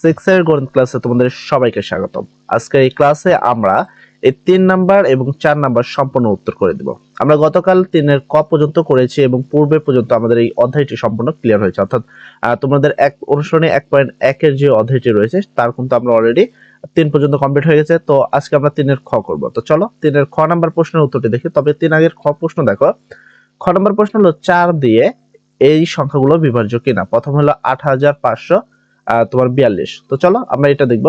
Six এর গণিত ক্লাসে তোমাদের সবাইকে স্বাগতম। আজকে এই ক্লাসে আমরা এই তিন নাম্বার এবং চার নাম্বার সম্পূর্ণ উত্তর করে দেব। আমরা গতকাল তিনের ক পর্যন্ত করেছি এবং পূর্বে পর্যন্ত আমাদের এই অধ্যায়টি সম্পূর্ণ ক্লিয়ার হয়েছে। অর্থাৎ তোমাদের এক অনুসরণে এক পয়েন্ট একের যে অধ্যায়টি রয়েছে, তার কিন্তু আমরা অলরেডি তিন পর্যন্ত কমপ্লিট হয়ে গেছে। তো আজকে আমরা তিনের খ করব। তো চলো, তিনের খ নাম্বার প্রশ্নের উত্তরটি দেখি। তবে তিন আগের খ প্রশ্ন দেখো। খ নাম্বার প্রশ্ন হলো চার দিয়ে এই সংখ্যাগুলো বিভাজ্য কিনা? প্রথম হলো আট হাজার পাঁচশো তোমার বিয়াল্লিশ। তো চলো আমরা এটা দেখব।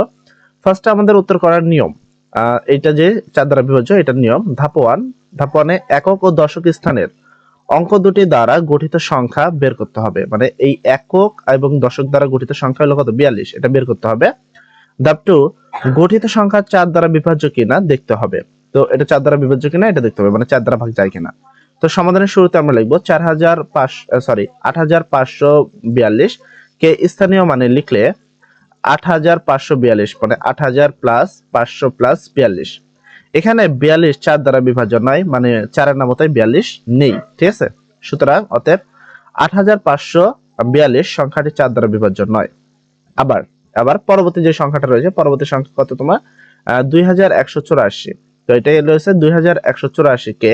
ফার্স্টে আমাদের উত্তর করার নিয়ম। এটা যে চার দ্বারা বিভাজ্য, এটার নিয়ম। ধাপ ওয়ান ধাপ ওয়ানে একক ও দশক স্থানের অঙ্ক দুটি দ্বারা গঠিত সংখ্যা বের করতে হবে। মানে এই একক এবং দশক দ্বারা গঠিত সংখ্যা হলো কত? বিয়াল্লিশ। এটা বের করতে হবে। ধাপ টু গঠিত সংখ্যা চার দ্বারা বিভাজ্য কিনা দেখতে হবে। তো এটা চার দ্বারা বিভাজ্য কিনা, এটা দেখতে হবে। মানে চার দ্বারা ভাগ যায় কিনা। তো সমাধানের শুরুতে আমরা লিখব চার হাজার পাঁচ সরি আট হাজার পাঁচশো বিয়াল্লিশ। কে স্থানীয় মানে লিখলে আট হাজার পাঁচশো বিয়াল্লিশ মানে আট হাজার প্লাস পাঁচশো প্লাস বিয়াল্লিশ। এখানে বিয়াল্লিশ চার দ্বারা বিভাজন নয় মানে চারের নামতায় বিয়াল্লিশ নেই, ঠিক আছে? সুতরাং অতএব আট হাজার পাঁচশো বিয়াল্লিশ সংখ্যাটি চার দ্বারা বিভাজ্য নয়। আবার আবার পরবর্তী যে সংখ্যাটা রয়েছে, পরবর্তী সংখ্যা কত তোমার? দুই হাজার একশো চুরাশি। তো এটাই রয়েছে দুই হাজার একশো চুরাশি কে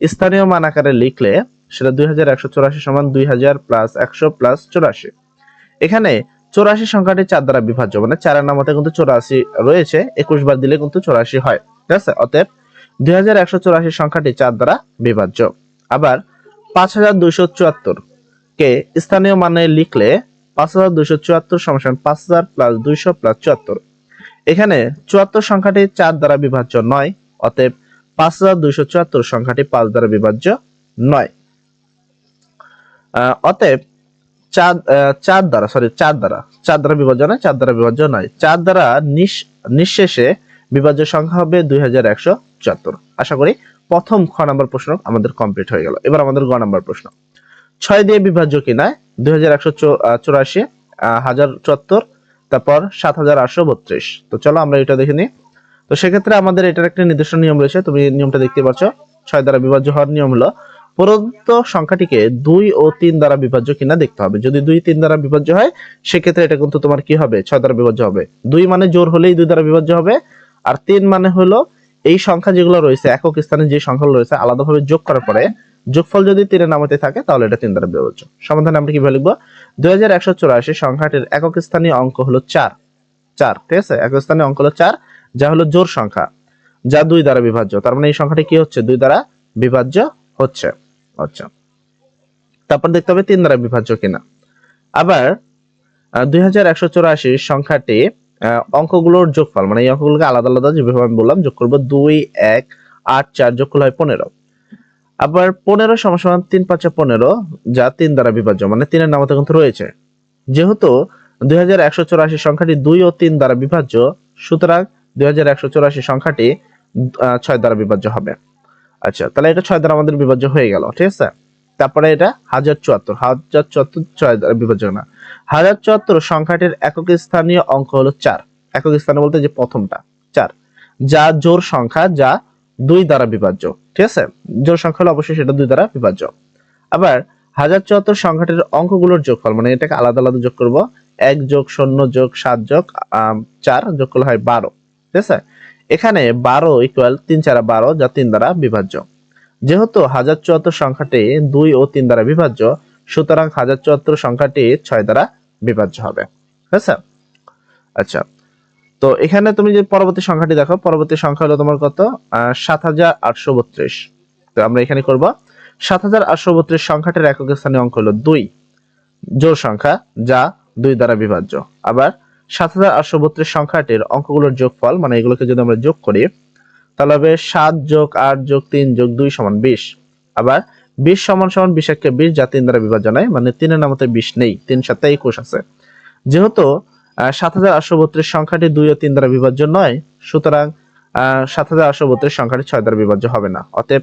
স্থানীয় মান আকারে লিখলে সেটা দুই হাজার একশো চুরাশি সমান দুই হাজার প্লাস একশো প্লাস চুরাশি। এখানে চৌরাশি সংখ্যাটি চার দ্বারা বিভাজ্য মানে চারের নামতে কিন্তু চৌরাশি রয়েছে, একুশ বার দিলে কিন্তু চৌরাশি হয়। ঠিক আছে? অতএব দুই সংখ্যাটি চার দ্বারা বিভাজ্য। আবার পাঁচ হাজার দুইশো চুয়াত্তর কে স্থানীয় মানে লিখলে পাঁচ হাজার দুইশো চুয়াত্তর সমান পাঁচ হাজার প্লাস দুইশো প্লাস চুয়াত্তর। এখানে চুয়াত্তর সংখ্যাটি চার দ্বারা বিভাজ্য নয়, অতএব পাঁচ হাজার দুইশো চুয়াত্তর সংখ্যাটি পাঁচ দ্বারা বিভাজ্য নয়। অতএব আহ, চার দ্বারা সরি চার দ্বারা। চার দ্বারা বিভাজ্য নয় চার দ্বারা বিভাজ্য নয়। চার দ্বারা নিঃশেষে বিভাজ্য সংখ্যা হবে দুই হাজার একশো চুয়াত্তর। আশা করি প্রথম খ প্রশ্ন আমাদের কমপ্লিট হয়ে গেল। এবার আমাদের গ প্রশ্ন। ছয় দিয়ে বিভাজ্য কিনা দুই হাজার একশো চুরাশি হাজার তারপর সাত হাজার আটশো বত্রিশ। তো চলো আমরা এটা দেখে নিই। তো সেক্ষেত্রে আমাদের এটার একটা নির্দিষ্ট নিয়ম রয়েছে তুমি নিয়মটা দেখতে পাচ্ছ ছয় দ্বারা বিভাজ্য হওয়ার নিয়ম হলো প্রদত্ত সংখ্যাটিকে দুই ও তিন দ্বারা বিভাজ্য কিনা দেখতে হবে। যদি দুই, তিন দ্বারা বিভাজ্য হয়, সেক্ষেত্রে এটা কিন্তু তোমার কি হবে? ছয় দ্বারা বিভাজ্য হবে। দুই মানে জোর হলেই দুই দ্বারা বিভাজ্য হবে, আর তিন মানে হলো এই সংখ্যা যেগুলো রয়েছে, একক স্থানে যে সংখ্যাগুলো রয়েছে, আলাদাভাবে যোগ করার পরে যোগফল যদি তিনের নামাতে থাকে, তাহলে এটা তিন দ্বারা বিভাজ্য। সমাধানে আমরা কীভাবে লিখব? দুই হাজার একশো চুরাশি সংখ্যাটির একক স্থানীয় অঙ্ক হলো চার। চার, ঠিক আছে? একক স্থানীয় অঙ্ক হলো চার, যা হলো জোর সংখ্যা, যা দুই দ্বারা বিভাজ্য। তার মানে এই সংখ্যাটি কি হচ্ছে? দুই দ্বারা বিভাজ্য হচ্ছে। আচ্ছা। তারপর দেখতে হবে তিন দ্বারা বিভাজ্য কিনা। আবার দুই হাজার একশো চুরাশি সংখ্যাটি অঙ্কগুলোর যোগফল মানে এই অঙ্কগুলোকে আলাদা আলাদা যেভাবে আমি বললাম, যোগ করব দুই, এক, আট, চার, যোগ করলে হয় পনেরো। আবার পনেরো সমান তিন, পাঁচে পনেরো, যা তিন দ্বারা বিভাজ্য মানে তিনের নামতে কিন্তু রয়েছে। যেহেতু দুই হাজার একশো চুরাশি সংখ্যাটি দুই ও তিন দ্বারা বিভাজ্য, সুতরাং দুই হাজার একশো চুরাশি সংখ্যাটি ছয় দ্বারা বিভাজ্য হবে। আচ্ছা তাহলে এটা ছয় দ্বারা আমাদের বিভাজ্য হয়ে গেল, ঠিক আছে? তারপরে এটা হাজার চুয়াত্তর হাজার চুয়াত্তর ছয় দ্বারা বিভাজ্য না। হাজার চুয়াত্তর সংখ্যাটির একক স্থানীয় অঙ্ক হলো চার। একক স্থানে বলতে যে প্রথমটা, চার। যা জোর সংখ্যা, যা দুই দ্বারা বিভাজ্য, ঠিক আছে? জোর সংখ্যা হলো অবশ্যই সেটা দুই দ্বারা বিভাজ্য। আবার হাজার চুয়াত্তর সংখ্যাটির অঙ্কগুলোর যোগফল মানে এটাকে আলাদা আলাদা যোগ করব, এক যোগ শূন্য যোগ সাত যোগ চার যোগ করলে হয় বারো, ঠিক আছে? এখানে বারো ইকুয়াল তিন চারা বারো যা তিন দ্বারা বিভাজ্য। যেহেতু হাজার চুয়াত্তর সংখ্যাটি দুই ও তিন দ্বারা বিভাজ্য, সুতরাং হাজার চুয়াত্তর সংখ্যাটি ছয় দ্বারা বিভাজ্য হবে। ঠিক আচ্ছা তো এখানে তুমি যে পরবর্তী সংখ্যাটি দেখো, পরবর্তী সংখ্যা হলো তোমার কত? সাত হাজার আটশো বত্রিশ। তো আমরা এখানে করব, সাত হাজার আটশো বত্রিশ সংখ্যাটির একক স্থানীয় অঙ্ক হলো দুই। জোর সংখ্যা যা দুই দ্বারা বিভাজ্য। আবার সাত হাজার আটশো বত্রিশ সংখ্যাটির অঙ্কগুলোর যোগফল মানে এগুলোকে যদি আমরা যোগ করি, তাহলে হবে সাত যোগ আট যোগ তিন যোগ দুই সমান বিশ। আবার বিশ সমান সমান বিশ একে বিশ যা তিন দ্বারা বিভাজ্য নয় মানে তিনের নামতে বিশ নেই, তিন সাথে একুশ আছে। যেহেতু সাত হাজার আটশো বত্রিশ সংখ্যাটি দুই ও তিন দ্বারা বিভাজ্য নয়, সুতরাং সাত হাজার আটশো বত্রিশ সংখ্যাটি ছয় দ্বারা বিভাজ্য হবে না। অতএব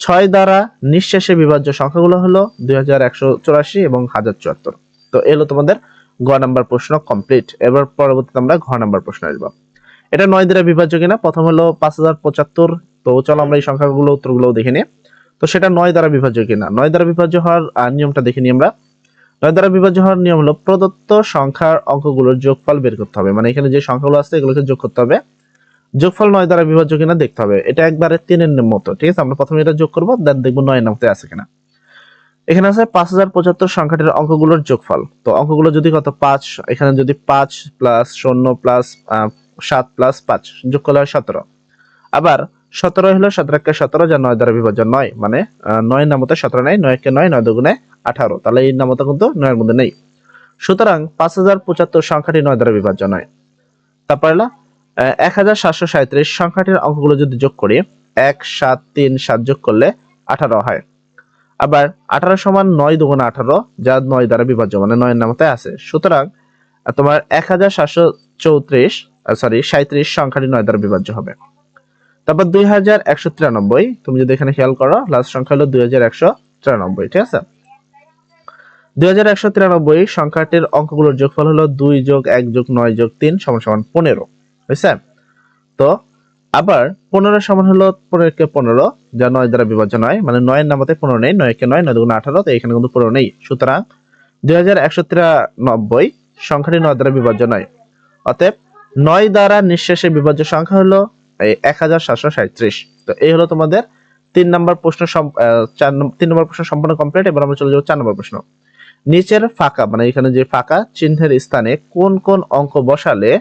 ছয় দ্বারা নিঃশেষে বিভাজ্য সংখ্যাগুলো হলো দুই হাজার একশো চুরাশি এবং হাজার চুয়াত্তর। তো এলো তোমাদের গ নাম্বার প্রশ্ন কমপ্লিট এবার পরবর্তীতে আমরা ঘ নাম্বার প্রশ্ন আসব। এটা নয় দ্বারা বিভাজ্য কিনা? প্রথম হলো পাঁচ হাজার পঁচাত্তর। তো চলো আমরা এই সংখ্যাগুলো উত্তরগুলো দেখে নিই। তো সেটা নয় দ্বারা বিভাজ্য কিনা? নয় দ্বারা বিভাজ্য হওয়ার নিয়মটা দেখে নিই আমরা। নয় দ্বারা বিভাজ্য হওয়ার নিয়ম হলো প্রদত্ত সংখ্যার অঙ্কগুলোর যোগফল বের করতে হবে। মানে এখানে যে সংখ্যাগুলো আছে, এগুলোকে যোগ করতে হবে। যোগফল নয় দ্বারা বিভাজ্য কিনা দেখতে হবে। এটা একবারে তিনের মতো, ঠিক আছে? আমরা প্রথমে এটা যোগ করব দেন দেখব নয়ের নামতে আছে কিনা। এখানে আছে পাঁচ হাজার পঁচাত্তর সংখ্যাটির অঙ্কগুলোর যোগফল। তো অঙ্কগুলো যদি কত? পাঁচ, এখানে যদি পাঁচ প্লাস শূন্য প্লাস সাত প্লাস পাঁচ, যোগ করলে হয় সতেরো। আবার সতেরো হলো সতেরো কে সতেরো, যা নয় দ্বারা বিভাজ্য নয় মানে নয় নামতে সতেরো নেই নয় কে নয় নয় দুগুণে আঠারো। তাহলে এই নামতা কিন্তু নয়ের মধ্যে নেই। সুতরাং পাঁচ হাজার পঁচাত্তর সংখ্যাটি নয় দ্বারা বিভাজ্য নয়। তারপর হলো এক হাজার সাতশো সাঁত্রিশ সংখ্যাটির অঙ্কগুলো যদি যোগ করি, এক, সাত, তিন, সাত যোগ করলে আঠারো হয়। আবার আঠারো সমান নয় দুগুণ আঠারো, যা নয় দ্বারা বিভাজ্য মানে নয়ের নামতে আছে। সুতরাং তোমার এক হাজার সাতশো চৌত্রিশ সরি সাঁত্রিশ সংখ্যাটি নয় দ্বারা বিভাজ্য হবে। তারপর দুই হাজার একশো তিরানব্বই, তুমি যদি এখানে খেয়াল করো লাস্ট সংখ্যা হলো দুই হাজার একশো তিরানব্বই, ঠিক আছে? দুই হাজার একশো তিরানব্বই সংখ্যাটির অঙ্কগুলোর যোগফল হলো দুই যোগ এক যোগ নয় যোগ তিন সমান সমান পনেরো বুঝছে তো আবার পনেরো সমান হলো পনেরো কে পনেরো, যা নয় দ্বারা বিভাজ্য নয় মানে নয়ের নামতে পনেরো নেই, নয় কে নয় নয় দুগুণ আঠারো, তো এখানে কিন্তু পনেরো নেই। সুতরাং দুই হাজার একশো তিরানব্বই সংখ্যাটি নয় দ্বারা বিভাজ্য নয়। অতএব নয় দ্বারা নিঃশেষে বিভাজ্য সংখ্যা হলো এক হাজার সাতশো সাঁত্রিশ তো এই হলো তোমাদের তিন নম্বর প্রশ্ন তিন নম্বর প্রশ্ন সম্পূর্ণ কমপ্লিট এবার আমরা চলে যাব চার নম্বর প্রশ্ন। নিচের ফাঁকা মানে এখানে যে ফাঁকা, চিহ্নের স্থানে কোন কোন অঙ্ক বসালে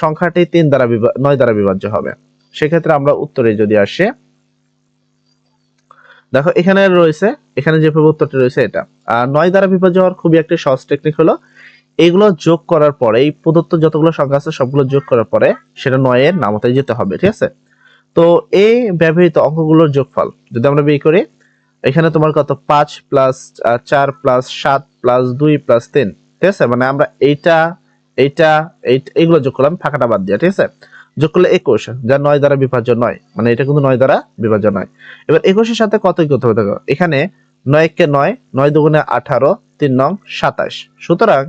সংখ্যাটি তিন দ্বারা নয় দ্বারা বিভাজ্য হবে। সেক্ষেত্রে আমরা উত্তরে যদি আসে, দেখো এখানে রয়েছে, এখানে যে উত্তরটি রয়েছে এটা। আর নয় দ্বারা বিভাজ্য হওয়ার খুবই একটি সহজ টেকনিক হলো, এগুলো যোগ করার পরে, এই প্রদত্ত যতগুলো সংখ্যা আছে সবগুলো যোগ করার পরে সেটা নয়ের নামতে যেতে হবে, ঠিক আছে? তো এই ব্যবহৃত অঙ্কগুলোর যোগফল, যদি আমরা বের করি, এখানে তোমার কত? পাঁচ প্লাস চার প্লাস সাত প্লাস দুই প্লাস তিন, ঠিক আছে? মানে আমরা এইটা এইটা এই- এইগুলো যোগ করলাম, ফাঁকাটা বাদ দিয়া, ঠিক আছে? যোগ করলে একুশ, যা নয় দ্বারা বিভাজ্য নয়। মানে এটা কিন্তু নয় দ্বারা বিভাজ্য নয়। এবার একুশের সাথে কত করতে হবে দেখো, এখানে নয় কে নয় নয় দুগুণে আঠারো, তিন নং সাতাশ। সুতরাং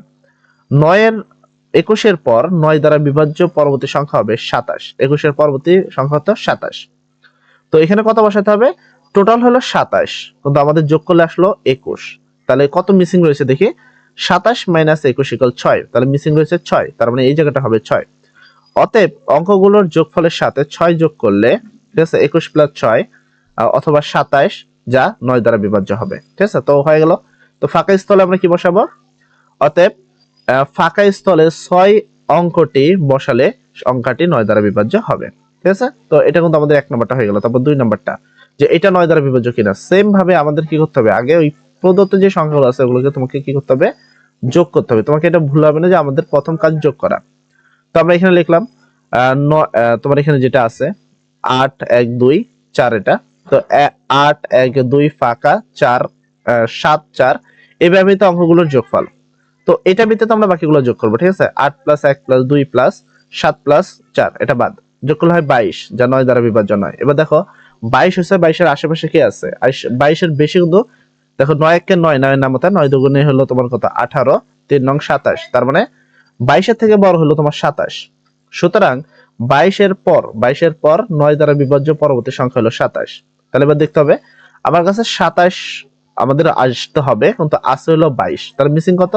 নয়ের, একুশের পর নয় দ্বারা বিভাজ্য পরবর্তী সংখ্যা হবে সাতাশ। একুশের পরবর্তী সংখ্যা হতো সাতাশ। তো এখানে কত বসাতে হবে? টোটাল হলো সাতাশ, কিন্তু আমাদের যোগ করলে আসলো একুশ। তাহলে কত মিসিং রয়েছে দেখি? সাতাশ মাইনাস একুশ ইকাল ছয়, তাহলে মিসিং রয়েছে ছয়, তার মানে এই জায়গাটা হবে ছয়। অতএব অঙ্কগুলোর যোগফলের সাথে ছয় যোগ করলে, ঠিক আছে, একুশ প্লাস ছয় অথবা সাতাশ যা নয় দ্বারা বিভাজ্য হবে। ঠিক আছে, তো হয়ে গেল। তো ফাঁকা স্থলে আমরা কি বসাবো? অতএব ফাঁকা স্থলে ছয় অঙ্কটি বসালে সংখ্যাটি নয় দ্বারা বিভাজ্য হবে। ঠিক আছে, তো এটা কিন্তু আমাদের এক নম্বরটা হয়ে গেল, তারপর দুই নম্বরটা। যে এটা নয় দ্বারা বিভাজ্য কিনা সেম ভাবে আমাদের কি করতে হবে? আগে ওই প্রদত্ত যে সংখ্যাগুলো আছে, ওগুলোকে তোমাকে কি করতে হবে? যোগ করতে হবে। তোমাকে এটা ভুল হবে না যে আমাদের প্রথম কাজ যোগ করা। তো আমরা এখানে লিখলাম তোমার এখানে যেটা আছে, আট, এক, দুই, চার এটা। তো আট, এক, দুই, ফাঁকা, চার সাত, চার, এই ব্যবহৃত অঙ্কগুলোর যোগফল। তো এটা ভিত্তিতে আমরা বাকিগুলো যোগ করব, ঠিক আছে? আট প্লাস এক প্লাস দুই প্লাস সাত প্লাস চার, এটা বাদ। যোগ করলে হয় বাইশ, যা নয় দ্বারা বিভাজ্য নয়। এবার দেখো, বাইশ হচ্ছে বাইশের আশেপাশে কি আছে? বাইশের বেশি কিন্তু, দেখো নয় একে নয় নয় নামতা, নয় দুগুণে হলো তোমার কত? আঠারো, তিন নং সাতাশ, তার মানে বাইশের থেকে বড় হলো তোমার সাতাশ। সুতরাং বাইশের পর বাইশের পর নয় দ্বারা বিভাজ্য পরবর্তী সংখ্যা হলো সাতাশ। তাহলে এবার দেখতে হবে, আমার কাছে সাতাশ আমাদের আসতে হবে, কিন্তু আসে হলো বাইশ। তাহলে মিসিং কত?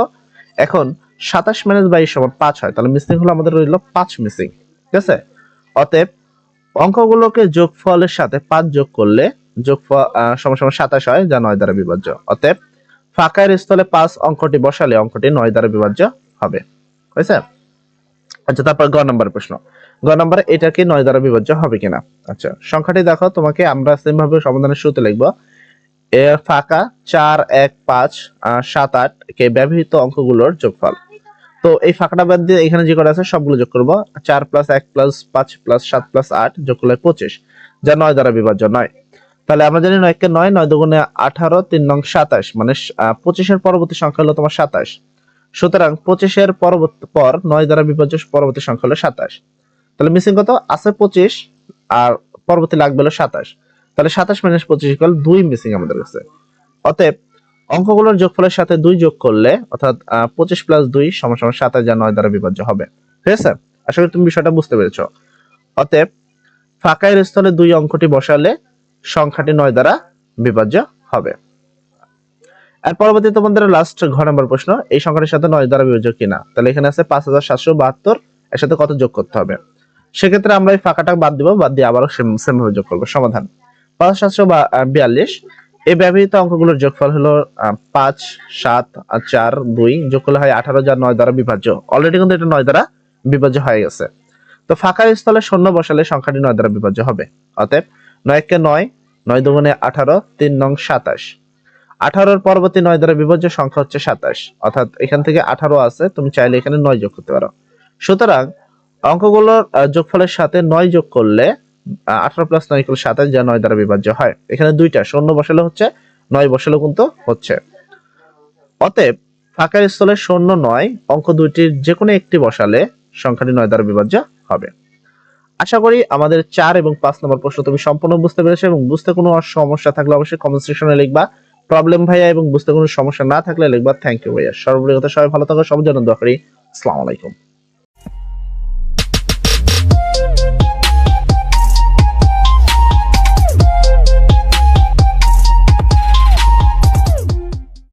এখন সাতাশ মাইনাস বাইশ সমান পাঁচ হয়, তাহলে মিসিং হলো আমাদের রইল পাঁচ মিসিং ঠিক আছে? অতএব অঙ্কগুলোকে যোগফলের সাথে পাঁচ যোগ করলে যোগফল সমান সাতাশ হয়, যা নয় দ্বারা বিভাজ্য। অতএব ফাঁকার স্থলে পাঁচ অঙ্কটি বসালে অঙ্কটি নয় দ্বারা বিভাজ্য হবে। আচ্ছা তারপর গ নম্বর প্রশ্ন। গ নম্বরে এটা কি নয় দ্বারা বিভাজ্য হবে কিনা? আচ্ছা সংখ্যাটি দেখো, তোমাকে আমরা সেম ভাবে সমাধানের শুরুতে লিখব। ফাঁকা, চার, এক, পাঁচ সাত, আট, কে ব্যবহৃত অঙ্কগুলোর যোগফল। তো এই ফাঁকাটা বাদ দিয়ে এখানে যে কটা আছে, সবগুলো যোগ করব। চার প্লাস এক প্লাস পাঁচ প্লাস সাত প্লাস আট যোগ করলে পঁচিশ। যা নয় দ্বারা বিভাজ্য নয়। তাহলে আমরা জানি নয় নয় নয় দুগুণে আঠারো, তিন নং সাতাশ মানে পঁচিশের পরবর্তী সংখ্যা হলো তোমার সাতাশ। সুতরাং পঁচিশের পরবর্তী, পর নয় দ্বারা বিভাজ্য পরবর্তী সংখ্যা হলো সাতাশ। তাহলে মিসিং কত? আছে পঁচিশ, আর পরবর্তী লাগবে হলো সাতাশ। তাহলে সাতাশ মাইনাস পঁচিশ ইকুয়াল দুই মিসিং আমাদের কাছে। অতএব অঙ্কগুলোর যোগফলের সাথে দুই যোগ করলে, অর্থাৎ পঁচিশ প্লাস দুই সমান সমান সাতাশ যা নয় দ্বারা বিভাজ্য হবে। ঠিক আছে? আশা করি তুমি বিষয়টা বুঝতে পেরেছ। অতএব ফাঁকায়ের স্থলে দুই অঙ্কটি বসালে সংখ্যাটি নয় দ্বারা বিভাজ্য হবে। আর পরবর্তী তোমাদের লাস্ট ঘ নম্বর প্রশ্ন, এই সংখ্যাটির সাথে নয় দ্বারা বিভাজ্য কিনা? তাহলে এখানে আছে পাঁচ হাজার সাতশো বাহাত্তর, এর সাথে কত যোগ করতে হবে? সেক্ষেত্রে আমরা এই ফাঁকাটা বাদ দিব, বাদ দিয়ে আবারও সেম ভাবে যোগ করব। সমাধান, পাঁচ সাতশো বিয়াল্লিশ, এই ব্যবহৃত অঙ্কগুলোর যোগফল হলো পাঁচ, সাত আর চার, দুই, যোগ করলে হয় আঠারো যা নয় দ্বারা বিভাজ্য। অলরেডি কিন্তু এটা নয় দ্বারা বিভাজ্য হয়ে গেছে। তো ফাঁকা স্থলে শূন্য বসালে সংখ্যাটি নয় দ্বারা বিভাজ্য হবে। অতএব নয় কে নয় নয় দুগুণে আঠারো, তিন নং সাতাশ। আঠারোর পরবর্তী নয় দ্বারা বিভাজ্য সংখ্যা হচ্ছে সাতাশ। অর্থাৎ এখান থেকে আঠারো আছে, তুমি চাইলে এখানে নয় যোগ করতে পারো। সুতরাং অঙ্কগুলোর যোগফলের সাথে নয় যোগ করলে আঠারো প্লাস নয় ইকুয়াল সাতাশ, যা নয় দ্বারা বিভাজ্য হয়। এখানে দুইটা, শূন্য বসালে হচ্ছে, নয় বসালেও কিন্তু হচ্ছে। অতএব ফাঁকার স্থলে শূন্য নয়, অঙ্ক দুইটির যে কোনো একটি বসালে সংখ্যাটি নয় দ্বারা বিভাজ্য হবে। আশা করি আমাদের চার এবং পাঁচ নম্বর প্রশ্ন তুমি সম্পূর্ণ বুঝতে পেরেছ এবং বুঝতে কোনো সমস্যা থাকলে অবশ্যই কমেন্ট সেকশনে লিখবা। প্রবলেম ভাইয়া এবং বুঝতে কোনো সমস্যা না থাকলে লিখবা থ্যাংক ইউ ভাইয়া। সর্বোপরি কথা, সবাই ভালো থাকো সব জন্য দোয়া করি। আসসালামু আলাইকুম।